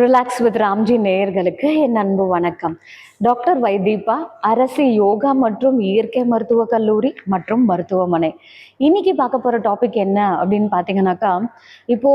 Relax with Ramji நேயர்களுக்கு என் அன்பு வணக்கம். டாக்டர் வைதீபா அரசு யோகா மற்றும் இயற்கை மருத்துவக் கல்லூரி மற்றும் மருத்துவமனை. இன்னைக்கு பார்க்க போற டாபிக் என்ன அப்படின்னு பார்த்தீங்கன்னாக்கா இப்போ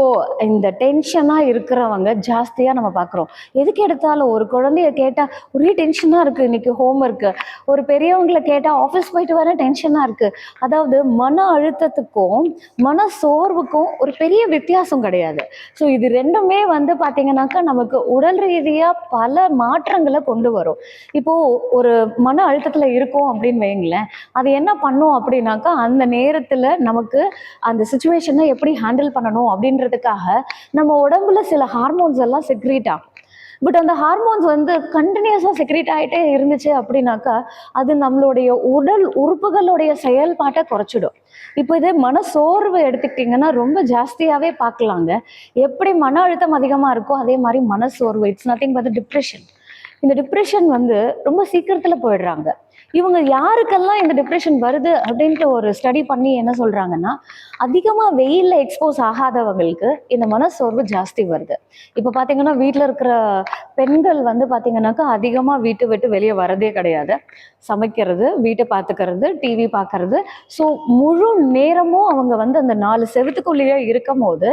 இந்த டென்ஷனா இருக்கிறவங்க ஜாஸ்தியா நம்ம பார்க்குறோம். எதுக்கு எடுத்தாலும் ஒரு குழந்தைய கேட்டா ஒரே டென்ஷனா இருக்கு இன்னைக்கு ஹோம் ஒர்க்கு ஒரு பெரியவங்களை கேட்டா ஆஃபீஸ் போயிட்டு வர டென்ஷனா இருக்கு. அதாவது மன அழுத்தத்துக்கும் மன சோர்வுக்கும் ஒரு பெரிய வித்தியாசம் கிடையாது. ஸோ இது ரெண்டுமே வந்து பார்த்தீங்கன்னாக்கா நமக்கு உடல் ரீதியா பல மாற்றங்களை கொண்டு வரும். இப்போ ஒரு மன அழுத்தத்துல இருக்கும் அப்படின்னு வைங்களேன் அது என்ன பண்ணும் அப்படின்னாக்கா அந்த நேரத்துல நமக்கு அந்த சுச்சுவேஷனை எப்படி ஹேண்டில் பண்ணணும் அப்படின்றதுக்காக நம்ம உடம்புல சில ஹார்மோன்ஸ் எல்லாம் செக்ரீட் ஆகும். பட் அந்த ஹார்மோன்ஸ் வந்து கண்டினியூஸாக செக்ரேட் ஆகிட்டே இருந்துச்சு அப்படின்னாக்கா அது நம்மளுடைய உடல் உறுப்புகளுடைய செயல்பாட்டை குறைச்சிடும். இப்போ இதே மன சோர்வு எடுத்துக்கிட்டிங்கன்னா ரொம்ப ஜாஸ்தியாகவே பார்க்கலாங்க. எப்படி மன அழுத்தம் அதிகமாக இருக்கோ அதே மாதிரி மன சோர்வு இட்ஸ் நத்திங் பட் டிப்ரெஷன் இந்த டிப்ரெஷன் வந்து ரொம்ப சீக்கிரத்தில் போயிடுறாங்க. இவங்க யாருக்கெல்லாம் இந்த டிப்ரெஷன் வருது அப்படின்ட்டு ஒரு ஸ்டடி பண்ணி என்ன சொல்றாங்கன்னா அதிகமாக வெயிலில் எக்ஸ்போஸ் ஆகாதவங்களுக்கு இந்த மனசோர்வு ஜாஸ்தி வருது. இப்போ பார்த்தீங்கன்னா வீட்டில் இருக்கிற பெண்கள் வந்து பார்த்தீங்கன்னாக்கா அதிகமாக வீட்டை விட்டு வெளியே வரதே கிடையாது. சமைக்கிறது வீட்டை பார்த்துக்கிறது டிவி பார்க்கறது. ஸோ முழு நேரமும் அவங்க வந்து அந்த நாலு செவத்துக்குள்ளேயே இருக்கும் போது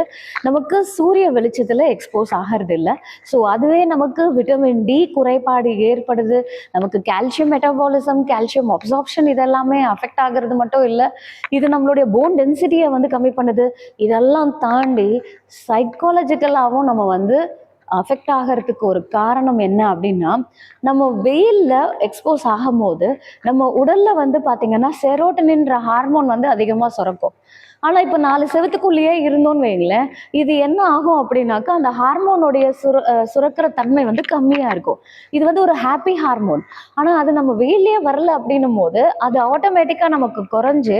நமக்கு சூரிய வெளிச்சத்தில் எக்ஸ்போஸ் ஆகிறது இல்லை ஸோ அதுவே நமக்கு விட்டமின் டி குறைபாடு ஏற்படுது. நமக்கு கால்சியம் மெட்டபாலிசம் கால்சியம் அப்சார்ப்ஷன் இதெல்லாமே அஃபெக்ட் ஆகிறது மட்டும் இல்லை இது நம்மளுடைய போன் டென்சிட்டியை வந்து கம்மி பண்ணுது. இதெல்லாம் தாண்டி சைக்காலஜிக்கலாகவும் நம்ம வந்து அஃபெக்ட் ஆகிறதுக்கு ஒரு காரணம் என்ன அப்படின்னா நம்ம வெயிலில் எக்ஸ்போஸ் ஆகும்போது நம்ம உடல்ல வந்து பார்த்தீங்கன்னா செரோட்டனின்ற ஹார்மோன் வந்து அதிகமாக சுரக்கும். ஆனால் இப்போ நாலு செவத்துக்குள்ளேயே இருந்தோன்னு வைங்களேன் இது என்ன ஆகும் அப்படின்னாக்கா அந்த ஹார்மோனுடைய சுர சுரக்கிற தன்மை வந்து கம்மியாக இருக்கும். இது வந்து ஒரு ஹாப்பி ஹார்மோன் ஆனால் அது நம்ம வெயிலே வரல அப்படின்னும் போது அது ஆட்டோமேட்டிக்காக நமக்கு குறைஞ்சு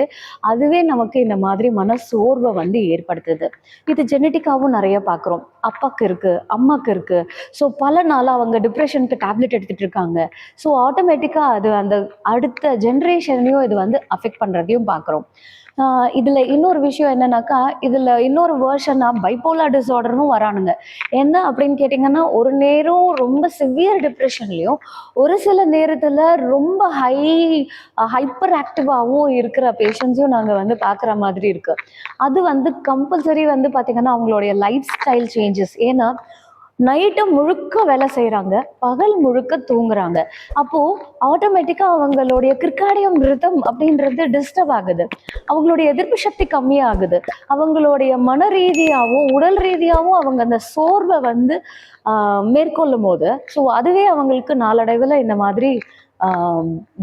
அதுவே நமக்கு இந்த மாதிரி மன சோர்வை வந்து ஏற்படுத்துது. இது ஜெனட்டிக்காகவும் நிறைய பார்க்குறோம் அப்பாக்கு இருக்கு அம்மாக்கு இருக்கு. ஸோ பல நாளாக அவங்க டிப்ரெஷனுக்கு டேப்லெட் எடுத்துட்டு இருக்காங்க. ஸோ ஆட்டோமேட்டிக்காக அது அந்த அடுத்த ஜென்ரேஷனையும் இது வந்து அஃபெக்ட் பண்ணுறதையும் பார்க்குறோம் இதில் இன்னொரு விஷயம் என்னன்னாக்கா இதில் இன்னொரு வேர்ஷனாக பைப்போலா டிஸார்டரும் வரானுங்க. என்ன அப்படின்னு கேட்டிங்கன்னா ஒரு நேரம் ரொம்ப சிவியர் டிப்ரெஷன்லையும் ஒரு சில நேரத்தில் ரொம்ப ஹை ஹைப்பர் ஆக்டிவாகவும் இருக்கிற பேஷண்ட்ஸையும் நாங்கள் வந்து பார்க்குற மாதிரி இருக்குது அது வந்து கம்பல்சரி வந்து பார்த்திங்கன்னா அவங்களுடைய லைஃப் ஸ்டைல் சேஞ்சஸ் ஏன்னா நைட்டு முழுக்க வேலை செய்கிறாங்க பகல் முழுக்க தூங்குறாங்க. அப்போது ஆட்டோமேட்டிக்காக அவங்களுடைய கிற்காடியம் ரிதம் அப்படின்றது டிஸ்டர்ப் ஆகுது. அவங்களுடைய எதிர்ப்பு சக்தி கம்மியாகுது. அவங்களுடைய மன ரீதியாகவும் உடல் ரீதியாகவும் அவங்க அந்த சோர்வை வந்து மேற்கொள்ளும் போது ஸோ அதுவே அவங்களுக்கு நாளடைவில் இந்த மாதிரி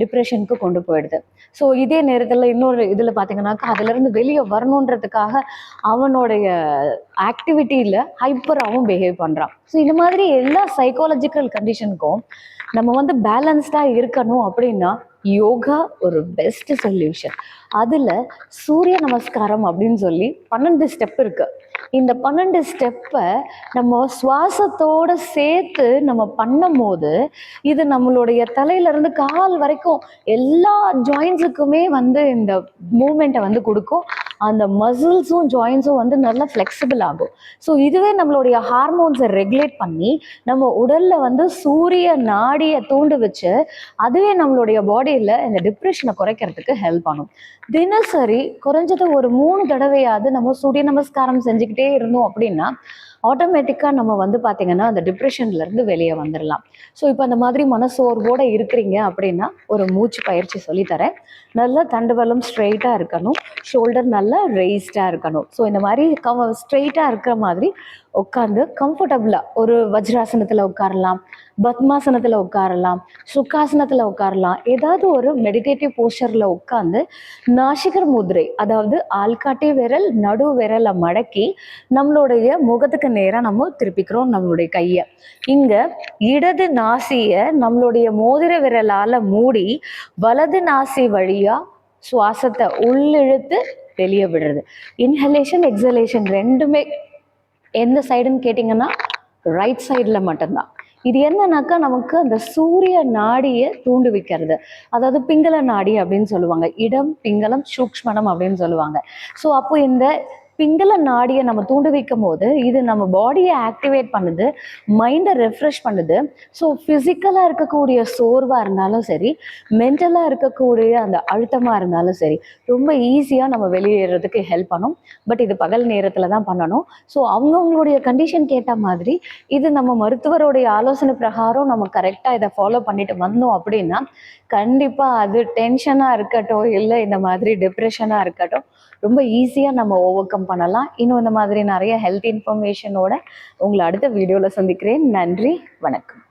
டிப்ரெஷனுக்கு கொண்டு போயிடுது. ஸோ இதே நேரத்தில் இன்னொரு இதில் பார்த்தீங்கன்னாக்கா அதுலேருந்து வெளியே வரணுன்றதுக்காக அவனுடைய ஆக்டிவிட்டியில் ஹைப்பராகவும் பிஹேவ் பண்ணுறான் ஸோ இந்த மாதிரி எல்லா சைக்காலஜிக்கல் கண்டிஷனுக்கும் நம்ம வந்து பேலன்ஸ்டாக இருக்கணும் அப்படின்னா யோகா ஒரு பெஸ்ட் சொல்யூஷன் அதில் சூரிய நமஸ்காரம் அப்படின்னு சொல்லி பன்னெண்டு ஸ்டெப் இருக்குது இந்த பன்னெண்டு ஸ்டெப்பை நம்ம சுவாசத்தோட சேர்த்து நம்ம பண்ணும்போது இது நம்மளுடைய தலையிலேருந்து கால் வரைக்கும் எல்லா ஜாயின்ஸுக்குமே வந்து இந்த மூமெண்ட்டை வந்து கொடுக்கும். அந்த மசில்ஸும் ஜாயின்ஸும் வந்து நல்லா ஃப்ளெக்சிபிள் ஆகும். ஸோ இதுவே நம்மளுடைய ஹார்மோன்ஸை ரெகுலேட் பண்ணி நம்ம உடலில் வந்து சூரிய நாடியை தூண்டு வச்சு அதுவே நம்மளுடைய பாடியில் இந்த டிப்ரெஷனை குறைக்கிறதுக்கு ஹெல்ப் பண்ணும். தினசரி குறைஞ்சது ஒரு மூணு தடவையாவது நம்ம சூரிய நமஸ்காரம் செஞ்சுக்கிட்டே இருந்தோம் அப்படின்னா ஆட்டோமேட்டிக்காக நம்ம வந்து பார்த்தீங்கன்னா அந்த டிப்ரெஷன்லேருந்து வெளியே வந்துடலாம் ஸோ இப்போ அந்த மாதிரி மனசோர்வோடு இருக்கிறீங்க அப்படின்னா ஒரு மூச்சு பயிற்சி சொல்லித்தரேன் நல்லா தண்டுவலம் ஸ்ட்ரெயிட்டாக இருக்கணும். ஷோல்டர் நல்லா ரெய்ஸ்டாக இருக்கணும். ஸோ இந்த மாதிரி கவ ஸ்ட்ரெயிட்டாக இருக்கிற மாதிரி உட்காந்து கம்ஃபர்டபுளாக ஒரு வஜ்ராசனத்தில் உட்காரலாம் பத்மாசனத்தில் உட்காரலாம் சுக்காசனத்தில் உட்காரலாம். ஏதாவது ஒரு மெடிடேட்டிவ் போஸ்டரில் உட்காந்து நாசிகர் முதிரை அதாவது ஆள்காட்டி விரல் நடு விரலை மடக்கி நம்மளுடைய முகத்துக்கு நேராக நம்ம திருப்பிக்கிறோம் நம்மளுடைய கையை. இங்கே இடது நாசியை நம்மளுடைய மோதிர விரலால் மூடி வலது நாசி வழியாக சுவாசத்தை உள்ளிழுத்து வெளியே விடுறது. இன்ஹலேஷன் எக்ஸலேஷன் ரெண்டுமே எந்த சைடுன்னு கேட்டிங்கன்னா ரைட் சைடில் மட்டும்தான். இது என்னன்னாக்கா நமக்கு அந்த சூரிய நாடியை தூண்டு வைக்கிறது. அதாவது பிங்கள நாடி அப்படின்னு சொல்லுவாங்க. இடம் பிங்களம் சூக்ஷ்மணம் அப்படின்னு சொல்லுவாங்க. ஸோ அப்போ இந்த பிங்கள நாடியை நம்ம தூண்டு வைக்கும் போது இது நம்ம பாடியை ஆக்டிவேட் பண்ணுது மைண்டை ரெஃப்ரெஷ் பண்ணுது. ஸோ ஃபிசிக்கலாக இருக்கக்கூடிய சோர்வாக இருந்தாலும் சரி மென்டலாக இருக்கக்கூடிய அந்த அழுத்தமாக இருந்தாலும் சரி ரொம்ப ஈஸியாக நம்ம வெளியேறதுக்கு ஹெல்ப் பண்ணும். பட் இது பகல் நேரத்தில் தான் பண்ணணும். ஸோ அவங்கவுங்களுடைய கண்டிஷன் கேட்ட மாதிரி இது நம்ம மருத்துவருடைய ஆலோசனை பிரகாரம் நம்ம கரெக்டாக இதை ஃபாலோ பண்ணிட்டு வந்தோம் அப்படின்னா கண்டிப்பாக அது டென்ஷனாக இருக்கட்டும் இல்லை இந்த மாதிரி டிப்ரெஷனாக இருக்கட்டும் ரொம்ப ஈஸியாக நம்ம ஓவர் கம் பண்ணலாம். இன்னும் இந்த மாதிரி நிறைய ஹெல்த் இன்ஃபர்மேஷனோட உங்களை அடுத்த வீடியோவில் சந்திக்கிறேன். நன்றி வணக்கம்.